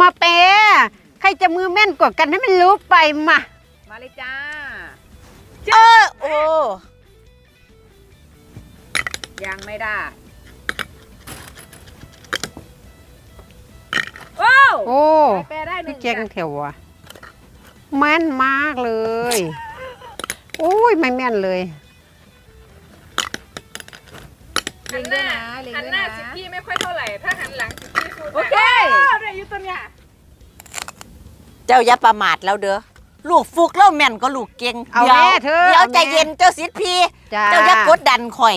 มาเปใครจะมือแม่นกว่ากันให้มันรู้ไปมามาเลยจ้าเออโอ้ยังไม่ได้โอ้โอ้แปลได้หนึ่พี่งเจ๊งเถวอะแม่นมากเลย โอ้ยไม่แม่นเลย เล็งด้วยนะเล็งหันด้วยหน้านะสิกี้ไม่ค่อยเท่าไหร่ ถ้าหันหลังสิกี้สู้โอเคได้อยู่ตัวเนี้ยเจ้าอย่าประมาทแล้วเด้อลูกฟุกเล่าแม่นก็ลูกเก่งเอาดี๋ยวแม่เธอเดี๋ยวเอาแม่ใจเย็นเจ้าสิทธิ์พี่จ้าเจ้าอย่ากดดันข่อย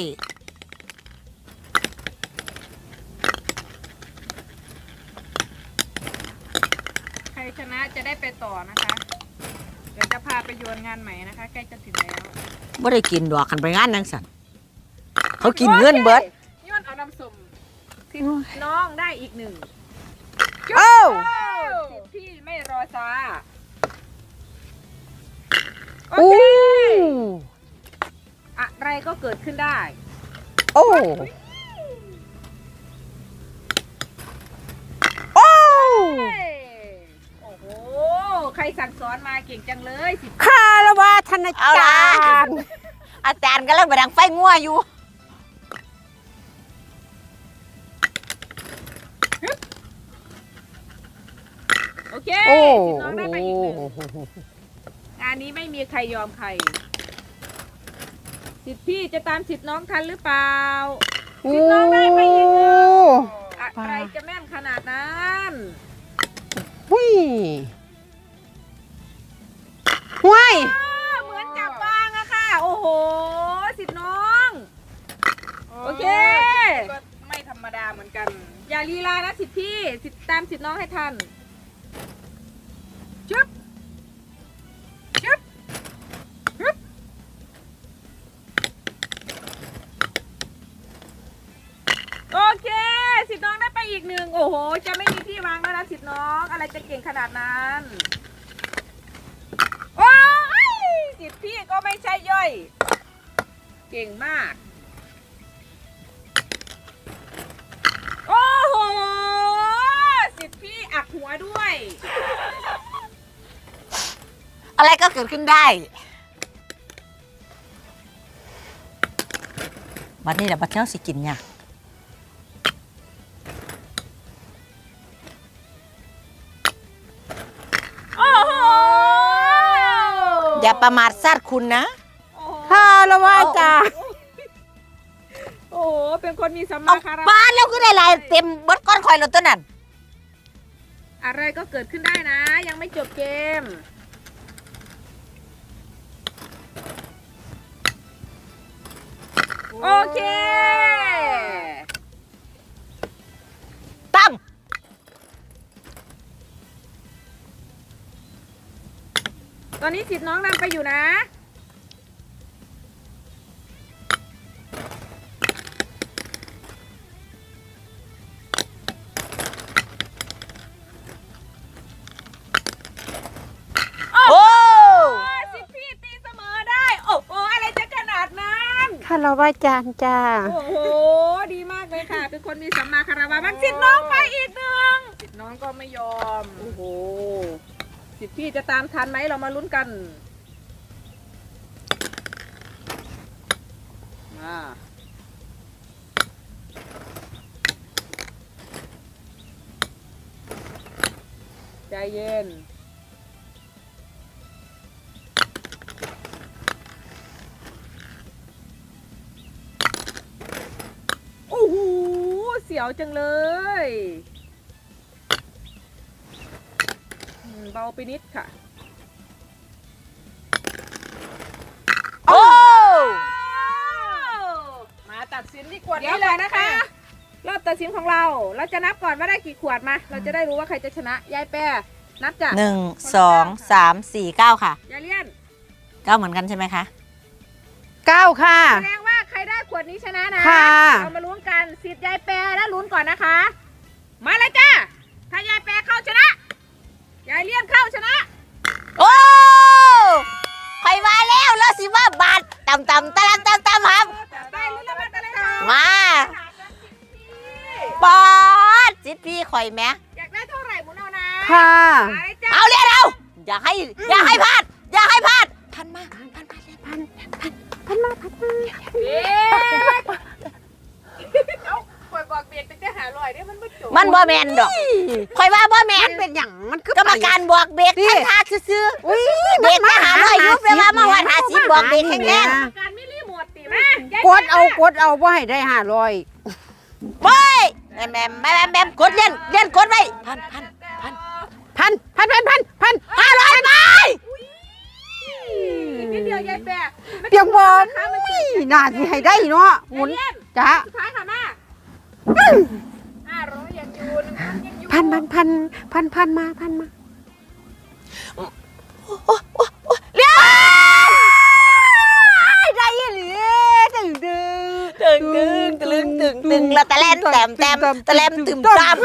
ใครชนะจะได้ไปต่อนะคะเดี๋ยวจะพาไปโยนงานใหม่นะคะ ใกล้จะถึงแล้วบ่ได้กินดอกคันไปงานนังสัน เขากินเงินเบิดโยนเอาน้ำส้มสิน้องได้อีกหนึ่งโอ้สิพี่ไม่รอช้าโอ้อะไรก็เกิดขึ้นได้ โอ้โอ้โอ้โห ใครสั่งสอนมาเก่งจังเลยสิ คารวะธนเอาจล่ะารย์ อาจารย์กำลังไปดังไฟงัวอยู่ โอเคโอ้สิน้องได้ไปอีกหนึ่งโอ้งานนี้ไม่มีใครยอมใครสิทธิ์พี่จะตามสิทธิ์น้องทันหรือเปล่าสิทธิ์น้องได้ไปอีกหนึ่งอะไรจะแม่นขนาดนั้นหุยห้วยเหมือนจับวางอะค่ะ โอ้โห สิทธิ์น้อง โอเค ก็ไม่ธรรมดาเหมือนกัน อย่าลีลานะสิทธิ์พี่ สิทธิ์ตามสิทธิ์น้องให้ทัน อีกหนึ่งโอ้โห จะไม่มีที่วางแล้วนะสิทธิ์น้อง อะไรจะเก่งขนาดนั้น โอ้ยสิทธิ์พี่ก็ไม่ใช่ย่อย เก่งมาก โอ้โหสิทธิ์พี่อักหัวด้วย อะไรก็เกิดขึ้นได้บัดนี้แหละบัดเที่ยวสิกินเนี่ย ประมาทซาดคุณนะโอ้โหคารวะอาจารย์โอ้โหเป็นคนมีสัมเอามาคารวะบ้านแล้วก็ได้หลายเต็มเบิดก้อนข่อยแล้วตัวนั้นอะไรก็เกิดขึ้นได้นะ ยังไม่จบเกม โอเค ตอนนี้สิทธิ์น้องนำไปอยู่นะโอ้โอ้สิทธิ์พี่ตีเสมอได้ โอ้โห อะไรจะขนาดนั้น คารวะอาจารย์จ้า โอ้โห ดีมากเลยค่ะ เป็นคนมีสัมมาคารวะมันสิทธิ์น้องไปอีกหนึ่งสิทธิ์น้องก็ไม่ยอม โอ้โห สิพี่จะตามทันไหมเรามาลุ้นกันมาใจเย็นโอ้โหเสียวจังเลยอืม เบาไปนิดค่ะ โอ้ มาตัดสินที่ขวดเดี๋ยวนี้เลเลยยนะนะคะ คะ รอบตัดสินของเรา เราจะนับก่อนว่าได้กี่ขวดมา เราจะได้รู้ว่าใครจะชนะ ยายแปรนับจ้ะหนึ่งสองสามสี่เก้าค่ะยายเลี่ยน เก้าเหมือนกันใช่ไหมคะ เก้าค่ะ แสดงว่าใครได้ขวดนี้ชนะนะ ค่ะ เรามาลุ้นกันสิทธิ์ยายแปรแล้วลุ้นก่อนนะคะ มาเลยจ้าถ้ายายแปรเข้าชนะ ยายเลี่ยนเข้าชนะ โอ้ข่อยมาแล้วแล้วสิว่าบาทตำตำตะลำตำตำครับได้ลุ้นแล้วมากันเลยค่ะมาปอดจิตพี่ข่อยแหม่อยากได้เท่าไหร่หมุนเอานะค่ะมาเลยจ้าเอาเรียนเอาอย่าให้อย่าให้พลาดอย่าให้พลาดพันมาพันมาเรียนพันพันพันมาพันมา เอ๊ะเอ้าคอยบอกเบียกตั้งแต่หาล อยเนี่ยมันไม่จบมันบ่แมนดอกคอยว่าบ่แมมันนเป็นอย่างมันคือกรรมการบอกเบรกนี่ท่านทาซื้ออุ้ยเบรกมาหาร้อยยุบแปลว่ามาหาหาสิบบอกเบรกแห้งการไม่รีโมทตีมากดเอากดเอาว่าให้ได้ห้าร้อยๆไปแมมแมมแมมแมมกดเล่นเล่นกดไว้พันพันพันพันพันพันพันพันห้าร้อยไปนิดเดียวยายแปะเปียงบอลน่าสิให้ได้เนาะหมุนจ้าสุดท้ายค่ะมาห้าร้อยยังอยู่หนึ่งพันยังอยู่พันพันพันพันพันมาพันมาเรียนได้ยี่หลีตึงตึงตึงตึงตึงตึงตึงละตะแลนแต้มแต้มตะแลมตึมตาม